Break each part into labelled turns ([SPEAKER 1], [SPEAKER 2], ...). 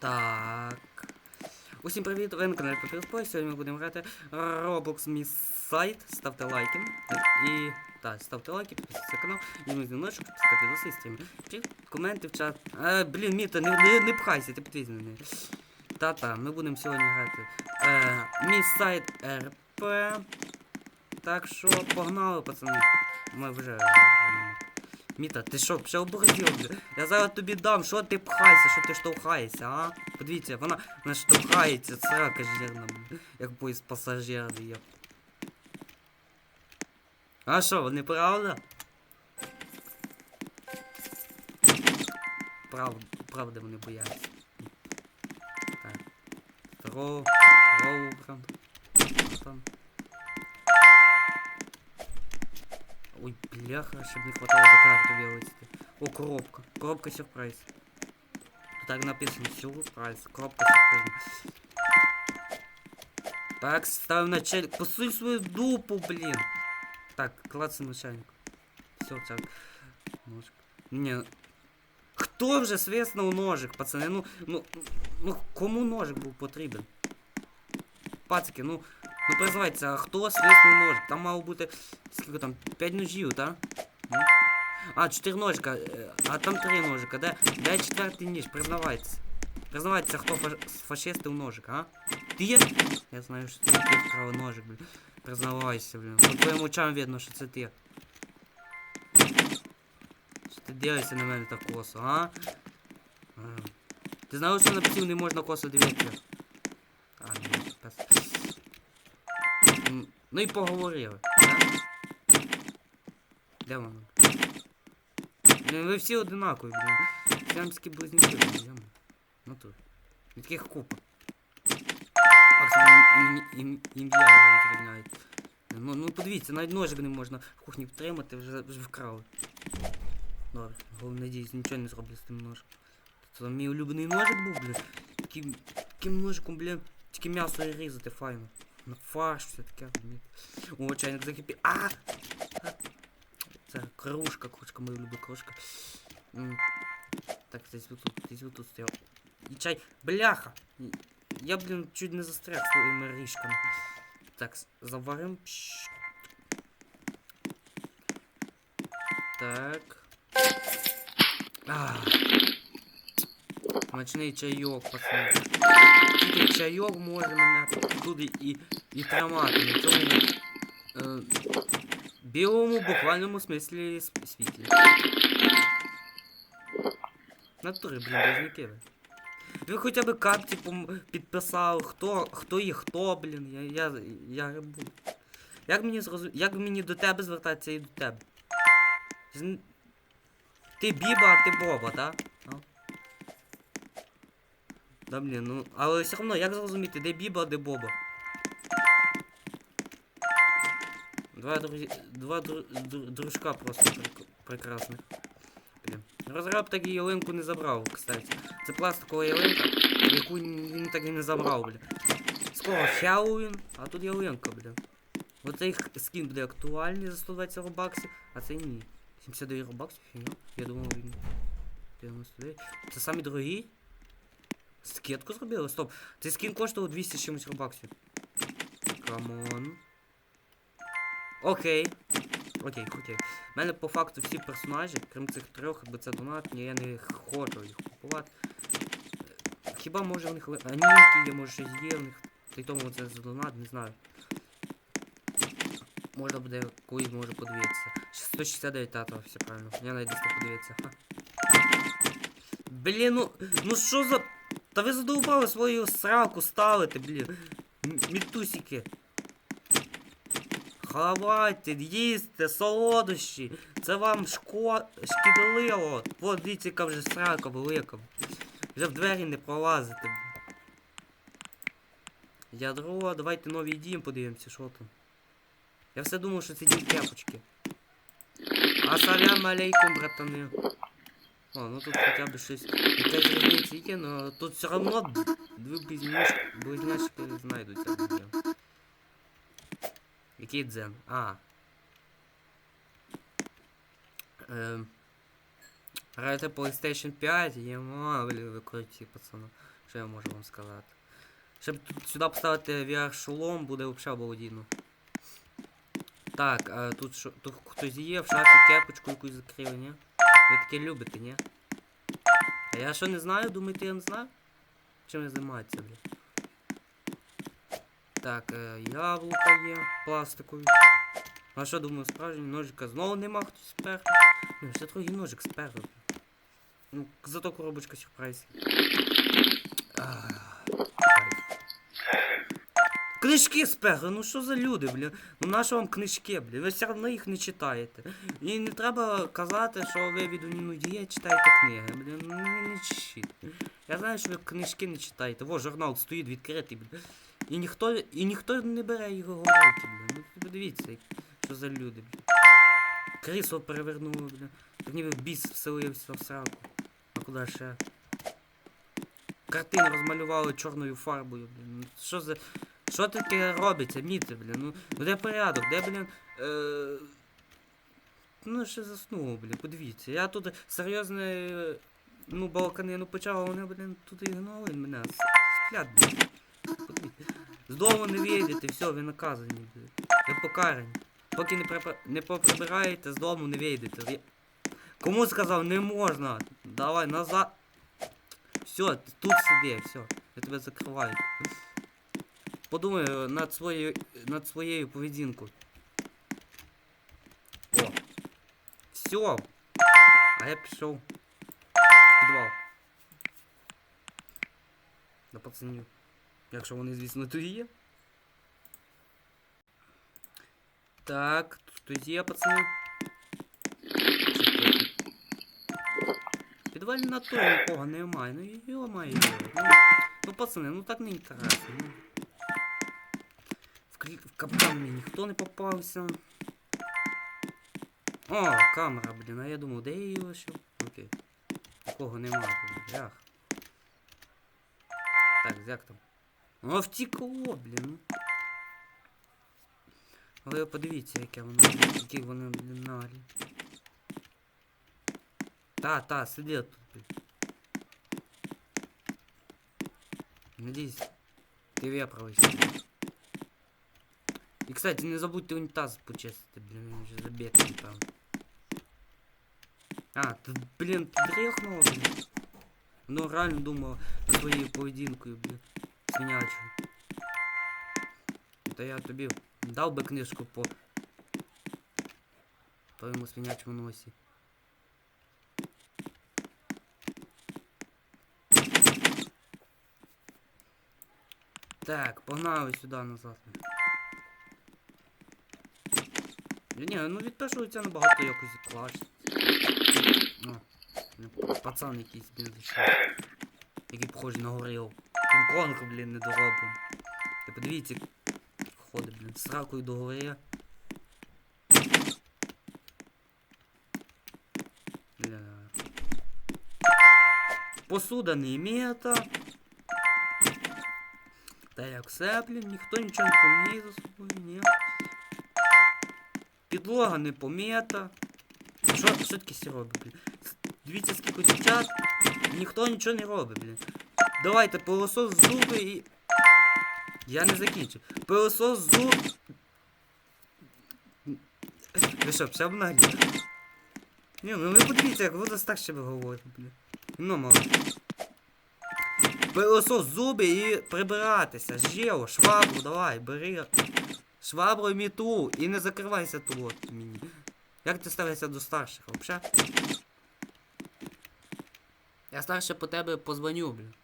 [SPEAKER 1] Так. Усім привіт, ви на каналі Папірспой. Сьогодні ми будемо грати Roblox Miss Site. Ставте лайки. І. Так, ставте лайки, підписуйтесь на канал, і ми дзвіночок, підписати до системи. Чи коменти в чат. Е, блін, Міта, не, не, не пхайся, ти підвізь. Та-та, ми будемо сьогодні грати е, Miss Site RP. Так що погнали, пацани. Ми вже. Міта, ти що, ще оборзів? бля? Я зараз тобі дам, що ти пхайся, що ти штовхаєшся, а? Подивіться, вона, вона штовхається, срака жирна, як поїзд пасажирний. Я... А що, не правда? Правда, правда вони бояться. Так. Роу, роу, там. Ой, бляха, щоб не хватало до карти вилазити. О, коробка. Коробка сюрприз. Тут так написано сюрприз. Коробка сюрприз. Так, ставим начальник. Посунь свою дупу, блин. Так, клацай начальник. Все, так. Ножик. Не. Хто вже свиснув ножик, пацани? Ну, ну, ну, кому ножик був потрібен? Пацики, ну, ну признавайте, а хто свиснув ножик? Там мало бути, скільки там, 5 ножів, так? Ну? А, 4 ножика, е, а там 3 ножика, де, де четвертий ніж, признавайтеся. Признавайтеся, хто фаш... фашистив ножик, а? Ти є? Я знаю, що ти такий вкрав ножик, блін. Признавайся, блін. По твоїм очам видно, що це ти. Що ти дивишся на мене так косо, а? А. Ти знаєш, що на псів не можна косо дивитися? А, ні, пес. Ну і поговорили? Де воно? Блін, ви всі одинакові, блін. Сямські близнюки, блін. Ну тут. І таких купа. Максимум ім- ім- ім'я. Ну, ну подивіться, навіть ножик не можна в кухні втримати, вже, вже вкрали. Добре, головне надіюсь, нічого не зроблю з тим ножиком. Це мій улюблений ножик був, блін. Таким, таким ножиком, блін, тільки м'ясо і різати файно. На фарш все таке, блін. О, чайник закипів. А! А! Це кружка, кружка, мою люблю кружка. М. Так, десь тут, десь тут стояв. І чай. Бляха! І- Я, блін, чуть не застряг своїми ріжками. Так, с- заварим. Пш. Так. А. Смачний чайок, пацани. Чайок може мене туди і, і тримати на цьому е, білому буквальному смислі світлі. Натури, блін, близнюки ви. Ви хоча б капці підписали, хто, хто є хто, блін. Я, я, я рибу. Як мені зрозу... Як мені до тебе звертатися і до тебе? Ти Біба, а ти Боба, так? А? Да, блін, ну, але все одно, як зрозуміти, де Біба, де Боба? Два друзі... Два дру... дру- дружка просто прек- прекрасних. Блін. Розраб так ялинку не забрав, кстати. Це пластикова ялинка, яку він так і не забрав, бля. Скоро Хеллоуін, а тут ялинка, бля. Оцей х- скін буде актуальний за 120 робаксів, а цей ні. 79 робаксів, фігня. Я думав він. 99. Це самі дорогі? Скидку зробили? Стоп. Цей скін коштував 200 з чимось робаксів. Камон. Окей. Окей, окей. У мене по факту всі персонажі, крім цих трьох, якби це донатні, я не хочу їх купувати. Хіба може в них анімки є, може щось є в них. При тому це за донат, не знаю. Можна буде колись може подивитися. 169 тато, все правильно. Я навіть десь подивитися. Блін, ну. Ну що за. Та ви задовбали свою сраку ставити, блін. Мітусики. Хавайте, їсти, солодощі. Це вам шко... шкідливо. От дивіться, яка вже срака велика. Вже в двері не пролазите. Ядро, давайте новий дім подивимося, що там. Я все думав, що це дім кепочки. Асалям алейкум, братани. О, ну тут хоча б щось. Якась різниця є, но тут все одно дві близняшки, знайдуться. Який дзен? А. Ем. Граєте PlayStation 5, єма, блін, ви круті, пацани. Що я можу вам сказати? Щоб тут сюди поставити VR-шолом, буде взагалі обалденно. Так, а тут що, тут хтось є, в шафі кепочку якусь закрили, ні? Ви таке любите, ні? А я що не знаю, думаєте, я не знаю? Чим я займаюся, блін? Так, е, яблука є, пластикові. А що думаю, справжній ножика знову нема хтось спер. Ну, ще другий ножик спер. Ну, зато коробочка сюрприз. Ах. Книжки сперли, ну що за люди, блін? Ну нащо вам книжки, блін? Ви все одно їх не читаєте. І не треба казати, що ви від Унінудія читаєте книги, блін, ну не, читайте. Я знаю, що ви книжки не читаєте. Во, журнал стоїть відкритий, блін. І ніхто, і ніхто не бере його в руки, блін. Ну подивіться, що за люди, блін. Крісло перевернуло, блін. Так ніби біс вселився в сраку. А куди ще? Картину розмалювали чорною фарбою, блін. Ну, Що за. Що таке робиться, міти, блін? Ну, ну де порядок, де, блін. Е... Ну, ще заснуло, блін, подивіться. Я тут серйозно, ну, балканину почав, а вони, блін, тут ігнорують мене. Сплять, блін. Подивіться. З дому не вийдете, все, ви наказані, блін. Ви покарані. Поки не, припа... не поприбираєте, з дому не вийдете. Кому сказав, не можна. Давай назад. Все, тут сиди, все. Я тебе закриваю. Подумай е, над своєю над своєю поведінкою. О. Все. А я пішов. в Підвал. До пацанів. Якщо вони, звісно, тут є. Так, тут є, пацани. Підвалі на то нікого немає. Ну йо-моє. Ну, ну пацани, ну так не інтересно. В, капкан мені ніхто не попався. О, камера, блін, а я думав, де я її лишив? Окей. Такого немає, блях. Так, як там? О, втекло, блін. Але подивіться, яке воно, які вони, блін, наглі. Та, та, сиди тут, блін. Надіюсь, ти виправишся. І, кстати, не забудьте унітаз почистити, блін, він вже забитий там. А, ти, блін, ти дрехнула, блін. Ну, реально думала над своєю поведінкою, блін. Свинячою. Та я тобі дав би книжку по твоєму свинячому носі. Так, погнали сюди назад. Ні, ну відпишується набагато якось класно. О, ну, пацан якийсь, блін, зайшов. Який похожий на горил. Конг, блін, недороблений. Ти подивіться, ходить, блін, з ракою до гори. Посуда не мета. Та як все, блін, ніхто нічого не поміє за собою, ні. Підлога не помета. Що, що таке сі робить, блін? Дивіться, скільки дівчат, ніхто нічого не робить, блін. Давайте пилосос зуби і. Я не закінчу. Пилосос зуб. Ви що, все обнаглі? Ні, ну ви подивіться, як ви так ще ви говорите, блін. Ну, мало. Пилосос зуби і прибиратися. Жео, швабру, давай, бери. Швабру і міту. І не закривайся тут мені. Як ти ставишся до старших, вообще? Я старше по тебе позвоню, блін.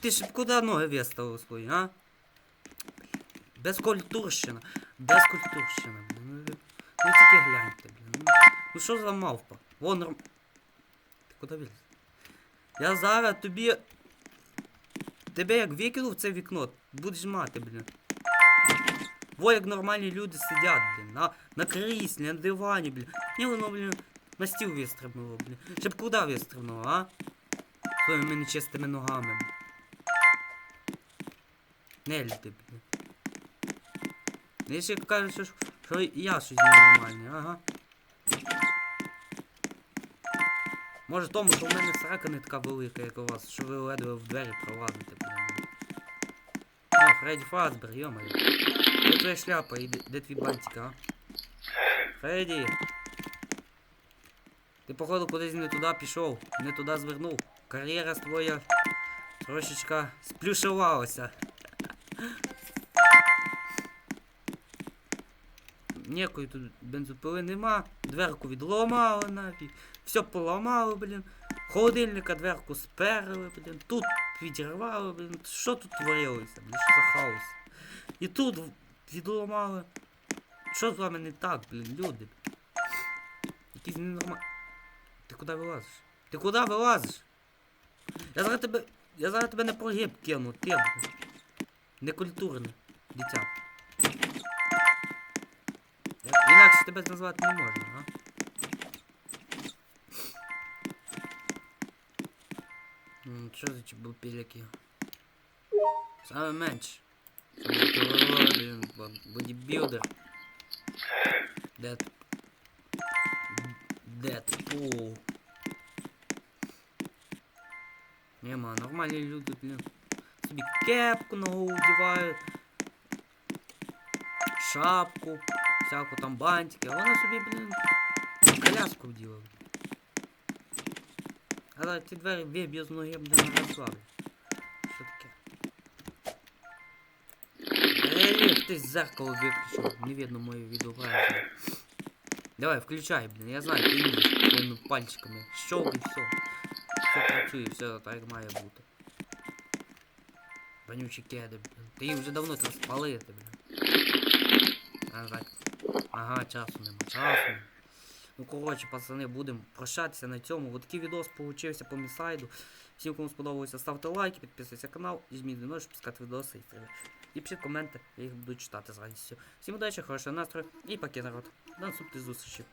[SPEAKER 1] Ти ж куди ноги виставив свої, а? Безкультурщина. Безкультурщина, блін. Ну, ви тільки гляньте, блін. Ну, Ну що за мавпа? Вон. Ти куди виліз? Я зараз тобі. Тебе як викинув в це вікно, будеш мати, блін. Во як нормальні люди сидять, блін, на, на кріслі, на дивані, блін. Ні, воно, блін, на стіл вистрибнуло, блін. Щоб куди вистрибнуло, а? Своїми нечистими ногами, блін. Не люди, блін. Ну, Я ще кажу, що, що я щось ненормальне, ага. Може тому, що в мене срака не така велика, як у вас, що ви ледве в двері пролазите, блін. О, Фредді Фазбер, йомаю. Де твоя шляпа і де, твій бантик, а? Фредді! Ти, походу, кудись не туди пішов, не туди звернув. Кар'єра твоя трошечка сплюшувалася. Ніякої тут бензопили нема, дверку відламали нафіг, все поламали, блін. Холодильника дверку сперли, блін. Тут відірвали, блін. Що тут творилося, блін? Що за хаос? І тут в- відламали. Що з вами не так, блін, люди? Якісь ненормальні. Ти куди вилазиш? Ти куди вилазиш? Я зараз тебе. Я зараз тебе на прогиб кину, ти. Некультурне, дитя. Я- Інакше тебе назвати не можна, а? М, Що за чебупіляки? Саме менше. Саме здоровий, блін, бо- бодібілдер. Дед. Дедпул. Нема, нормальні люди, блін. Собі кепку на голову вдівають. Шапку, всяку там бантики, а вона собі, блін, коляску вділа. Але ці двері виб'ю з ноги, блін, не розслаблю. Що таке? Ей, хтось зеркало виключив, не видно моє відображення. Давай, включай, блін, я знаю, ти вмієш своїми пальчиками. Щелк і все. Все працює, все так як має бути. Вонючі кеди, блін. Ти їх вже давно треба спалити, блін. А, так. Ага, часу нема, часу. Ну, коротше, пацани, будемо прощатися на цьому. Ось такий відос получився по місайду. Всім, кому сподобалося, ставте лайки, підписуйтесь на канал, жміть щоб пускати відоси і, і пишіть коменти, я їх буду читати з радістю. Всім удачі, хорошого настрою і поки народ. До наступних зустрічей.